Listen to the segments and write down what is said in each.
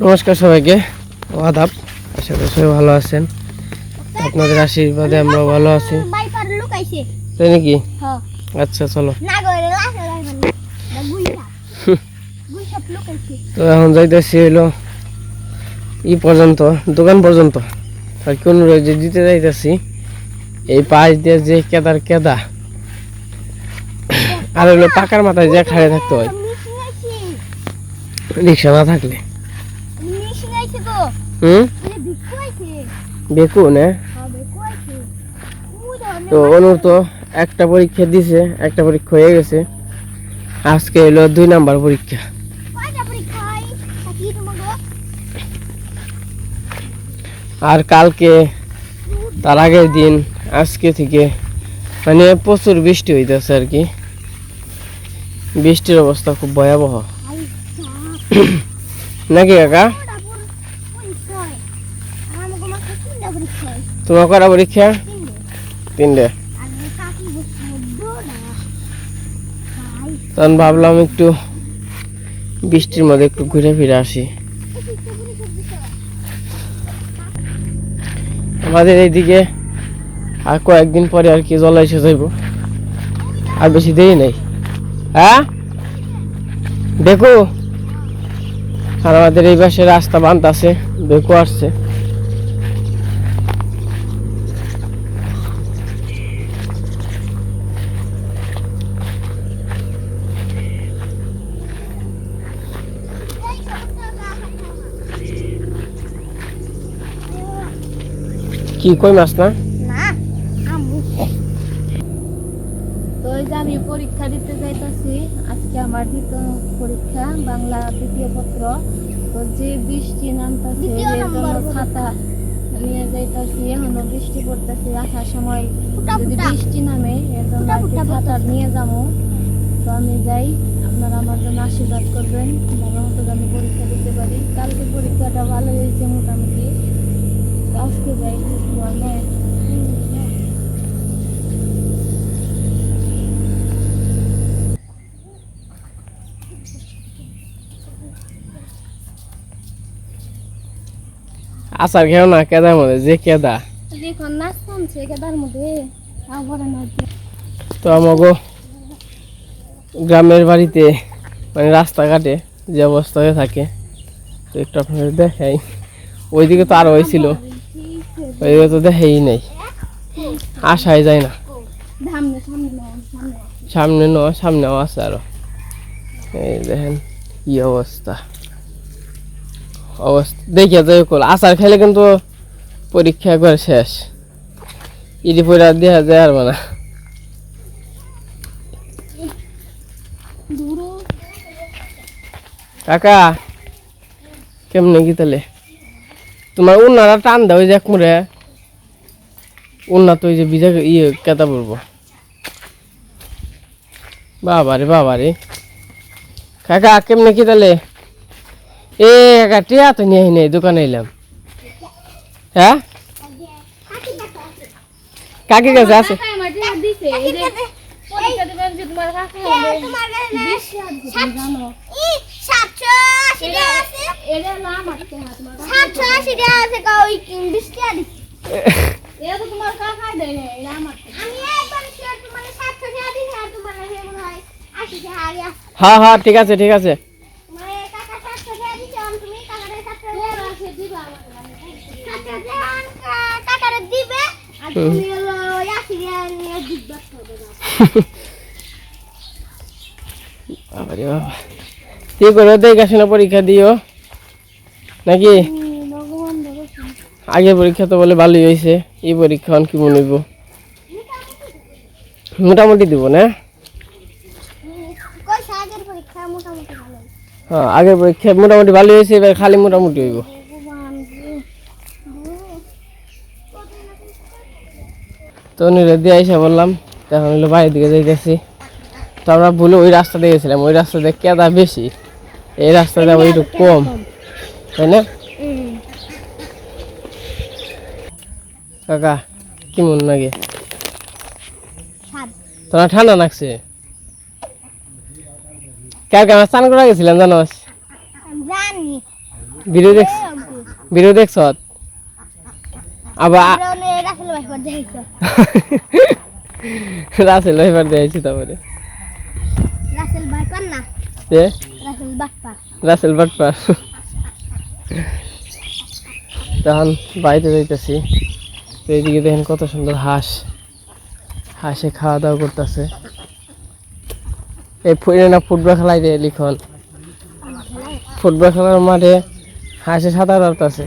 নমস্কার সবাইকে আদাব। আশা করি সবাই ভালো আছেন। আপনাদের আশীর্বাদে আমরা ভালো আছি। তাই নাকি? আচ্ছা চলো। তো এখন যাইতেছি হইল ই পর্যন্ত, দোকান পর্যন্ত। আর কোন যে দিতে যাইতেছি, এই পাশ দিয়ে যে কেদার কেদা। আর হইল পাকার মাথায় যে খাড়ে থাকতে হয়। রিক্সা না থাকলে। হুম? এ বিকু আইছে বেকু না? হ্যাঁ বিকু আইছে ওই ধরনের তো অনুর তো একটা পরীক্ষা দিছে একটা পরীক্ষা হয়ে গেছে। আজকে হলো দুই নাম্বার পরীক্ষা। আর কালকে তার আগের দিন আজকে থেকে মানে প্রচুর বৃষ্টি হইতেছে আর কি। বৃষ্টির অবস্থা খুব ভয়াবহ। নাকি কাকা কয়টা পরীক্ষা হয় আমাকে মাত্র তিনটা পরীক্ষা হয় তোমার করা পরীক্ষা? তিনটে। তখন ভাবলাম একটু বৃষ্টির মধ্যে একটু ঘুরে ফিরে আসি। আমাদের এইদিকে আর কয়েকদিন পরে আর কি জল এসে যাইব। আর বেশি দেরি নেই। হ্যাঁ? দেখো। আর আমাদের এই পাশে রাস্তা বান্ধ আছে বেকু আসছে। কি কই মাছ না না আমু। তো এই যে আমি পরীক্ষা দিতে যাইতাছি আজকে আমার দ্বিতীয় পরীক্ষা বাংলা দ্বিতীয় পত্র। তো যে বৃষ্টি নামতাছে ছাতা নিয়ে যাইতাছি এখনও বৃষ্টি পড়তেছে আসার সময় যদি বৃষ্টি নামে এর জন্য ছাতা নিয়ে যাব তো আমি যাই আপনারা আমার জন্য আশীর্বাদ করবেন। ভালো মতো যেন পরীক্ষা দিতে পারি। কালকে পরীক্ষাটা ভালো হয়েছে মোটামুটি। আজকে যাই মানে আচার খেও না কেদার মধ্যে। যে কেদা তো আমাগো গ্রামের বাড়িতে মানে রাস্তাঘাটে যে অবস্থা হয়ে থাকে তো একটু আপনাদের দেখাই। ওইদিকে তো আরও হয়েছিল ওইদিকে তো দেখাই নেই। আসাই যায় না। সামনে ন সামনেও আছে আরও। এই দেখেন কি অবস্থা। অবস্থা দেখে যাই কল আচার খেলে কিন্তু পরীক্ষা একবার শেষ। ইডি পড়া দেওয়া যায় আর না কাকা কেমনে কি তাহলে তোমার উন্নারা টান দাও ওই যে এক মুড়ে। উন্না ওই যে বিজা ইয়ে কেতা পড়ব বাবা রে কাকা, কেমনে কি তাহলে এ কাকা, টিয়া তো নিয়ে নেই দোকানে এলাম হ্যাঁ? কাকি কাছে আছে। এটা না মারতে হাত তোমার কাকা। টাকা আছে কা ওই বিশ টাকা দিচ্ছি এটা তো তোমার কাকা দেয় না এটা মারতে আমি একবার শিওর তোমার সাতশো টাকা দিচ্ছি আর তোমার কাছে মনে হয় টাকা আগে হ্যাঁ হ্যাঁ ঠিক আছে ঠিক আছে। তোমার কাকা সাতশো টাকা দিচ্ছে আর তুমি কাকারে সাতশো টাকা আছে দিবা আমাকে কাকারে দিবে। আর তুমি হলো ওই আশি টাকা নিয়ে দিবে বাবারে বাবা। কি করে দেখাশোনা পরীক্ষা দিও। নাকি? আগে পরীক্ষা তো বলে ভালোই হয়েছে, এই পরীক্ষা কি মনে হইব? মোটামুটি দিব, না? ভালো হ্যাঁ আগের পরীক্ষা মোটামুটি ভালোই হয়েছে, এবার খালি মোটামুটি হইব। তো নিরে দিয়ে আইসা বললাম তখন হলো বাড়ির দিকে যাইতেছি। তো আমরা ভুলে ওই রাস্তা দিয়ে গেছিলাম, ওই রাস্তাতে কেদা বেশি? এই আবার একটু কম। তাই না? কাকা কি মন লাগে? তোমার ঠান্ডা লাগছে? কালকে আমরা স্নান করে গেছিলাম জানো? জানি ভিডিও দেখ ভিডিও দেখছ? আবার রাসেল ভাই পর দেখছ রাসেল এবার দিয়েছি তারপরে। রাসেল ভাই পান না রাসেল বাপ্পা। রাসেল বাটপার তখন বাড়িতে যাইতেছি। তো এইদিকে দেখেন কত সুন্দর হাঁস। হাঁসে খাওয়া দাওয়া করতেছে। এই না ফুটবল খেলাই রে লিখন। ফুটবল খেলার মাঠে হাঁসে সাঁতার কাটতেছে।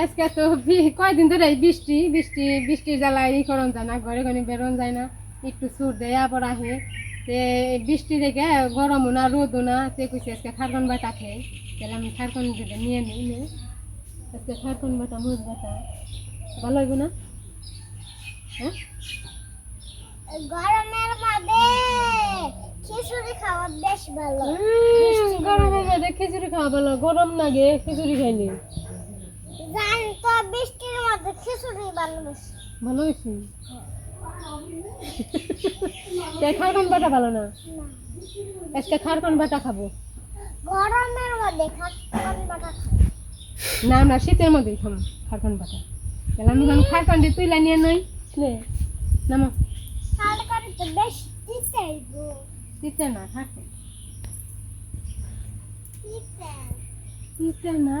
আজকে তো কয়দিন ধরে বৃষ্টি বৃষ্টি বৃষ্টির জ্বালায় ই করন যায় না ঘরে ঘরে বেরোন যায় না একটু সুর দেয়া পর আহে। তে বৃষ্টি দেখে গরমও না রোদও না সে কইছে আজকে খারকন বাটা খেয়ে তাহলে আমি খারকন যেটা নিয়ে নিই নে। আজকে খারকন বাটা মুজ বাটা ভালো হইব না? হ্যাঁ? গরমের মধ্যে খিচুড়ি খাওয়া বেশ ভালো। গরমের মধ্যে খিচুড়ি খাওয়া ভালো গরম লাগে খিচুড়ি খাইনি। জানি তো বৃষ্টির মধ্যে খিচুড়ি ভালো বেশি ভালো হয়েছি খারকন বাটা ভালো না? আজকে খারকন বাটা খাব? গরমের মধ্যে খাটন বাটা না আমরা শীতের মধ্যেই খাম খারকন বাটা। তাহলে আমি এখন খারকন দিয়ে তুইলা নিয়ে নই নামো। খাল করে তো বেশ দিতেই গো দিতে না খারকন দিতে। দিতে না।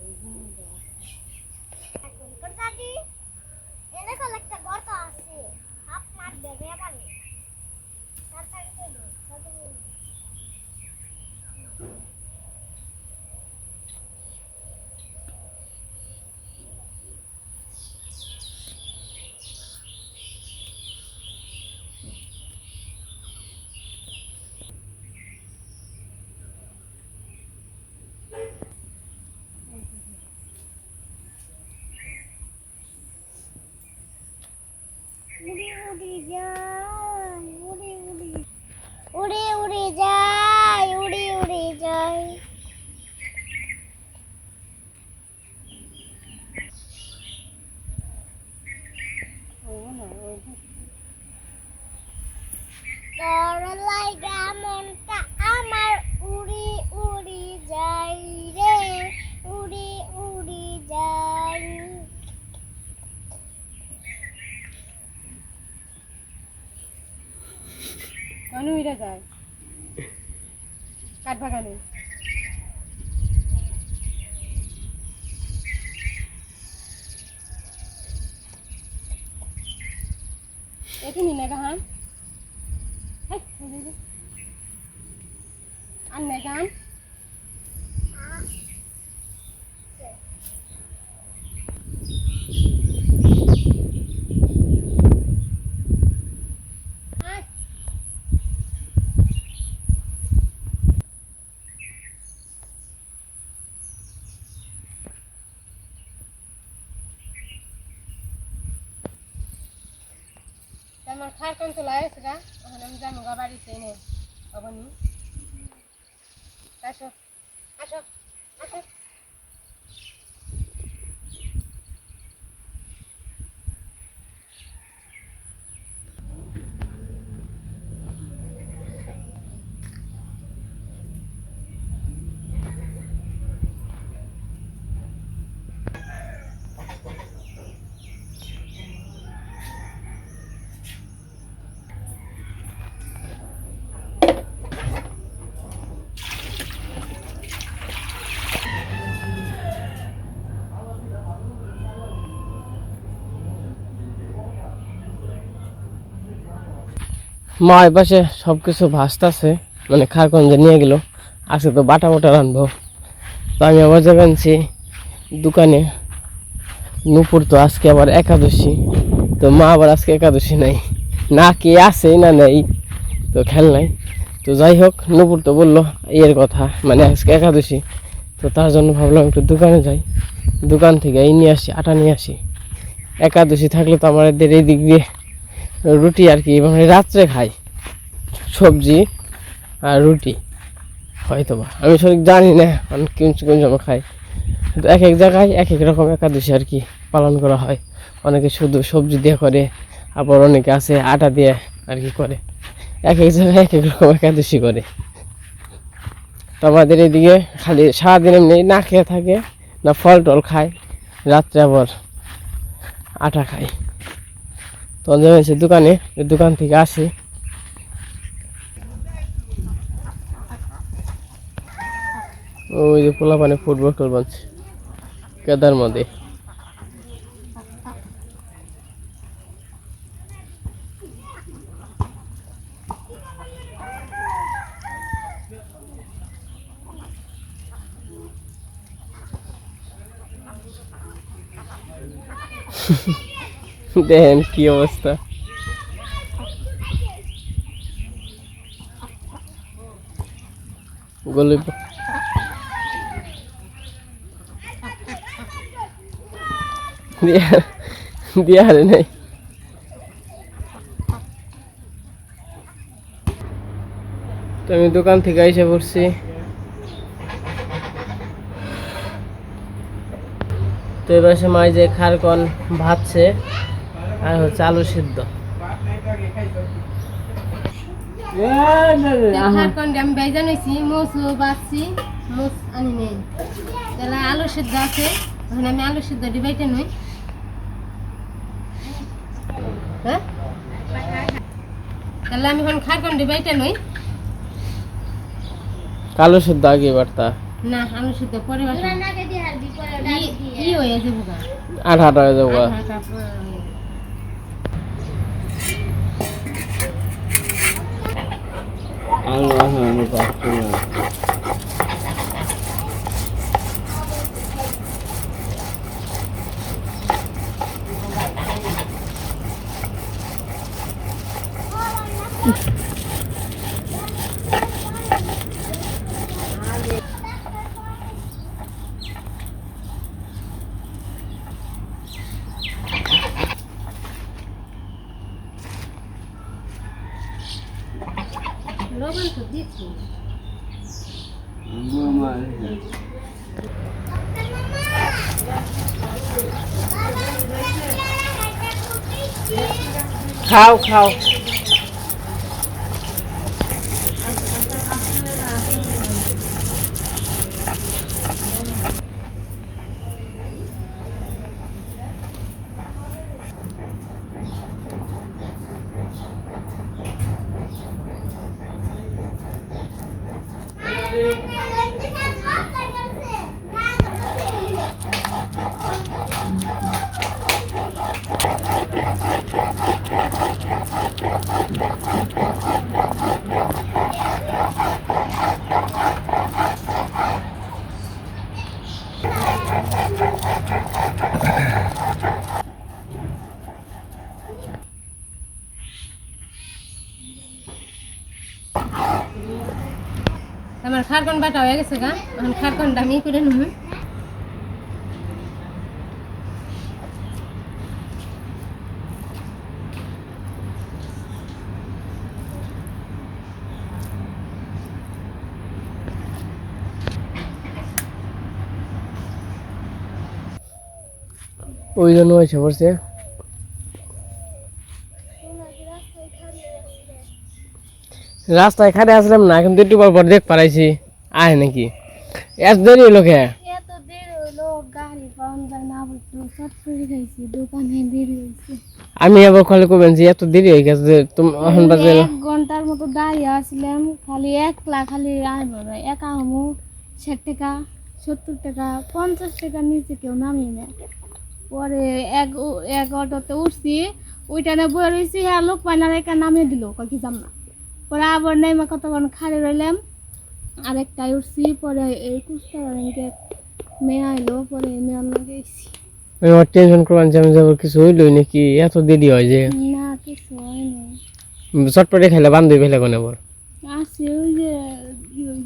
খারকন দে এই জিনিস দে। এখন কোথা দি এনে কল একটা গর্ত আছে হাফ মার দেবে পারে তাড়াতাড়ি করো তাড়াতাড়ি উড়ি উড়ি যায় উড়ি উড়ি উড়ি উড়ি যায় উড়ি উড়ি যায় ও না ওই তোর লাগা মনটা আমার উড়ি উড়ি যায় রে উড়ি উড়ি যায় উইরা যায় কাঠ বাগানে। এটি নিনে গাহান আর নে আমার খার কোন তো লাগে সেটা এখন আমি যাব গা বাড়িতে নে। অবনি আসো আসো আসো মা এপাশে সব কিছু ভাসতেছে মানে খারকঞ্জে নিয়ে গেল আজকে তো বাটা বাটা রানবো তো আমি আবার যাবে আনছি দোকানে। নুপুর তো আজকে আবার একাদশী, তো মা আবার আজকে একাদশী নাই। না কি আছে না নেই, তো খেল নাই। তো যাই হোক, নুপুর তো বলল এর কথা মানে আজকে একাদশী। তো তার জন্য ভাবলাম একটু দোকানে যাই। দোকান থেকে এই নিয়ে আসি, আটা নিয়ে আসি। একাদশী থাকলে তো আমাদের দিক দিয়ে রুটি আর কি মানে রাত্রে খাই। সবজি আর রুটি হয়তো বা আমি সঠিক জানি না আমি কোন কোন সময় খাই। এক এক জায়গায় এক এক রকম একাদশী আর কি পালন করা হয়। অনেকে শুধু সবজি দিয়ে করে, আবার অনেকে আছে আটা দিয়ে আর কি করে। এক এক জায়গায় এক এক রকম একাদশী করে। তো আমাদের এদিকে খালি সারাদিন এমনি না খেয়ে থাকে, না ফল টল খায়, রাত্রে আবার আটা খায়। তো যাবেন দোকানে ওই দোকান থেকে আসি। ওই যে পোলা পানে ফুটবল টুটবল কেদার মধ্যে দেখেন কি অবস্থা। গলি দিয়া- নাই। তো আমি দোকান থেকে এসে পড়ছি। তো এবার সে মাই যে খারকন ভাবছে আর হচ্ছে আলু সিদ্ধ। আমি বেজা নিয়েছি মোসও বাঁচছি মোস আনি নেই। তাহলে আলু সিদ্ধ আছে ওখানে আমি আলু সিদ্ধ ডিবাইটে নই। হ্যাঁ? তাহলে আমি এখন খারকন ডিবাইটে নই। কালো সিদ্ধ আগে বার্তা না আলু সিদ্ধ পরে পরে ই- হয়ে যাব গা। আট আট হয়ে যাব আধা কাপ, আহ, খাও খাও আমার খারকন বাটা হয়ে গেছে গা। এখন খারকনটা আমি করে নেব। ওই জন্য হয়েছে পড়ছে রাস্তায় খাটে আসলাম না, কিন্তু একটু পর দেখ পারাইছি আয় নাকি? এত দেরি হলো কে? আমি আবার খালি করবেন যে এত দেরি হয়ে গেছে তুমি এখন বাজে এক ঘণ্টার মতো দাঁড়িয়ে আসলাম খালি একলা খালি একা আমু ষাট টাকা সত্তর টাকা পঞ্চাশ টাকা নিচে কেউ নামি না পরে এক এক অটোতে উঠছি ওইটা না বয়ে রয়েছি হ্যাঁ লোক পাইনা রেখা নামিয়ে দিল কয় কি যাম না পরে আবার নেমে কতক্ষণ খাড়ে রইলাম আরেকটাই উঠছি পরে এই কুস্তা ব্যাংকে মেয়ে আইলো পরে মেয়ে আমরা গেছি। আমি আমার টেনশন করলাম যে আমি যাব কিছু হইলই নাকি? এত দেরি হয় যে। না কিছু হয় নাই। চটপটে খাইলে বান্ধবী ফেলে কোনে বল? আছে ওই যে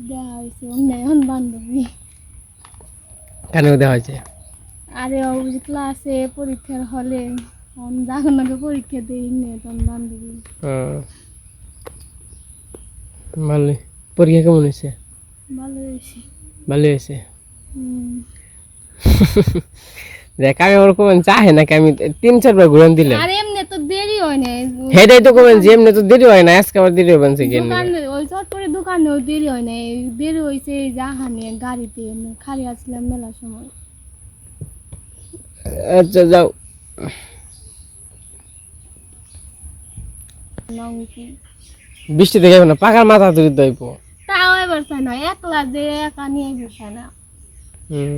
দেওয়া হয়েছে অন্যায়ন বান্ধবী। কানেও দেওয়া হয়েছে? আরে ওই যে ক্লাসে পরীক্ষার হলে যখন আগে পরীক্ষা দিই নে তখন বান্ধবী। ভালোই পরীক্ষা কেমন হয়েছে? ভালো হয়েছে। দেখ আমি ওর কমেন চাহে নাকি আমি তিন চারবার ঘুরান দিলাম। আর এমনি তো দেরি হয় না। হেটাই তো কমেন যে এমনি তো দেরি হয় না আজকে আবার দেরি হবে না কেন দোকানে দেরি হয় না দেরি এই জাহানে গাড়িতে খালি আসলাম মেলার সময়। আচ্ছা যাও। বৃষ্টি দেখে না পাকার মাথা তুলি দইব না একলা যে একা নিয়ে বসে না। হুম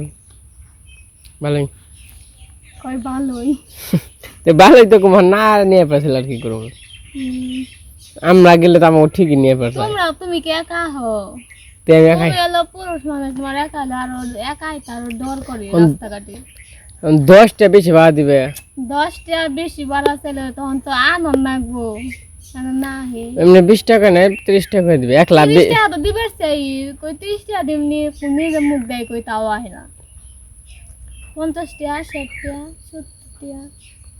ভালোই। কয় ভালোই। তো ভালোই তো কুমার না নিয়ে পারছিল আর কি করব। আমরা গেলে তো আমাকে ঠিকই নিয়ে পারতাম তোমরা তুমি কি একা হো তো আমি একাই। তুমি পুরুষ মানুষ তোমার একা হলে আরও একাই তার ডর করে রাস্তাঘাটে। দশটা বেশি ভাড়া দিবে। দশটা বেশি বাড়া ছেলে তখন তো আনন্দ লাগবো। এমনি বিশ টাকা নেয় ত্রিশ টাকা দিবে এক লাখ তিরিশ টাকা তো দিবার চাই কই তিরিশ টাকা দিমনি নিজে মুখ দেয় কই তাও আহে না। পঞ্চাশ টাকা ষাট টাকা সত্তর টাকা।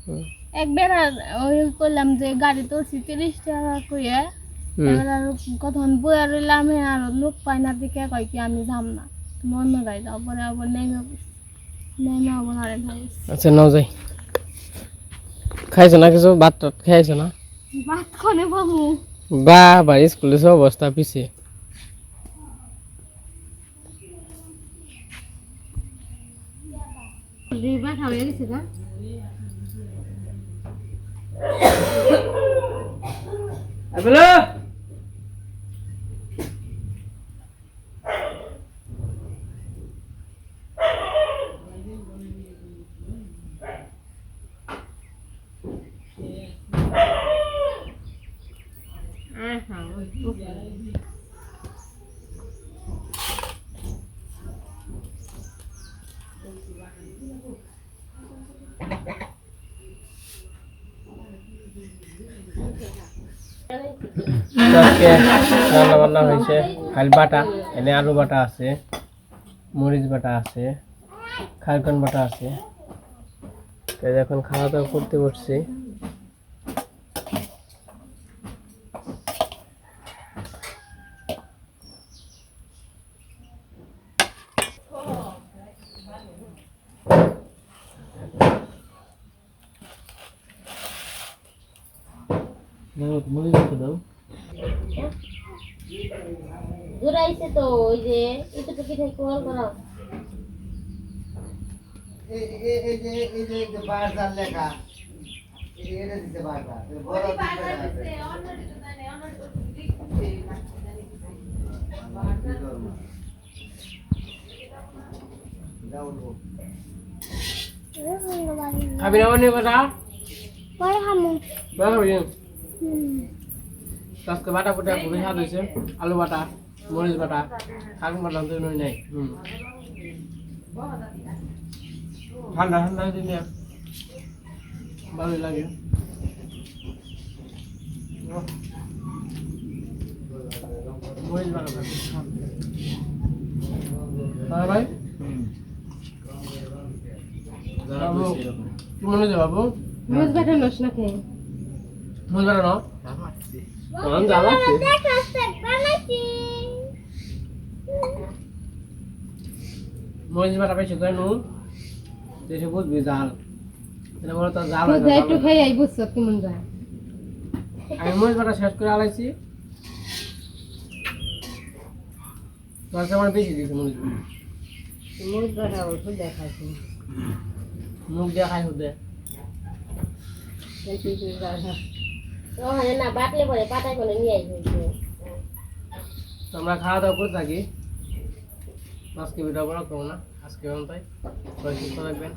হুম। এক বেড়া ওই করলাম যে গাড়ি তুলছি তিরিশ টাকা কইয়া। এবার আর কখন বইয়া রইলাম আর লোক পাই না দিকে কয় কি আমি যাম না। অন্য গাড়ি যাও পরে আবার নেমে নেমে আবার আরে আচ্ছা নাও যাই। খাইছো না কিছু? ভাত টাত খাইছো না? ভাত খনে বাবু। বা বাড়ি স্কুলে সব অবস্থা পিছিয়ে বাসা হয়ে গেছে গা। আজকে রান্না বান্না হয়েছে। খালি বাটা, এনে আলু বাটা আছে, মরিচ বাটা আছে, খারকন বাটা আছে। এখন খাওয়া দাওয়া করতে বসছি। ঘুরাইছে তো ওই যে এটুকু কি থেকে কল করা। খাবি না কথা পরে হামু বাবা আজকে বাটা ফুটা খুবই স্বাদ হয়েছে আলু বাটা মরিচ বাটা খারকন বাটা তো নই নাই। হুম। ঠান্ডা ঠান্ডা দিনে ভালোই লাগে। মরিচ বাটা হ্যাঁ ভাই? বাবু কি মনে হচ্ছে বাবু? রোজ বাটা নস না খেয়ে জ্বালা আছে। দেখাচ্ছে বানাইছি মরিচ বাটা বেশি করে দেশে বুঝবি জাল। এটা বলে তো জাল না, একটু খাই আই বুঝছ কেমন যায় আমি মরিচ বাটা শেষ করে আলাইছি। তোর কেমন বেশি দিয়েছে মরিচ। মরিচ বাটা ওষুধ দেখাইছি। মুখ দিয়ে খাই হুদে না বাটলে পরে পাতায় করে নিয়ে আসবে তোমরা খাওয়া দাওয়া করে থাকি। আজকে ভিডিও বড় করব না? আজকে তাই সুস্থ থাকবেন।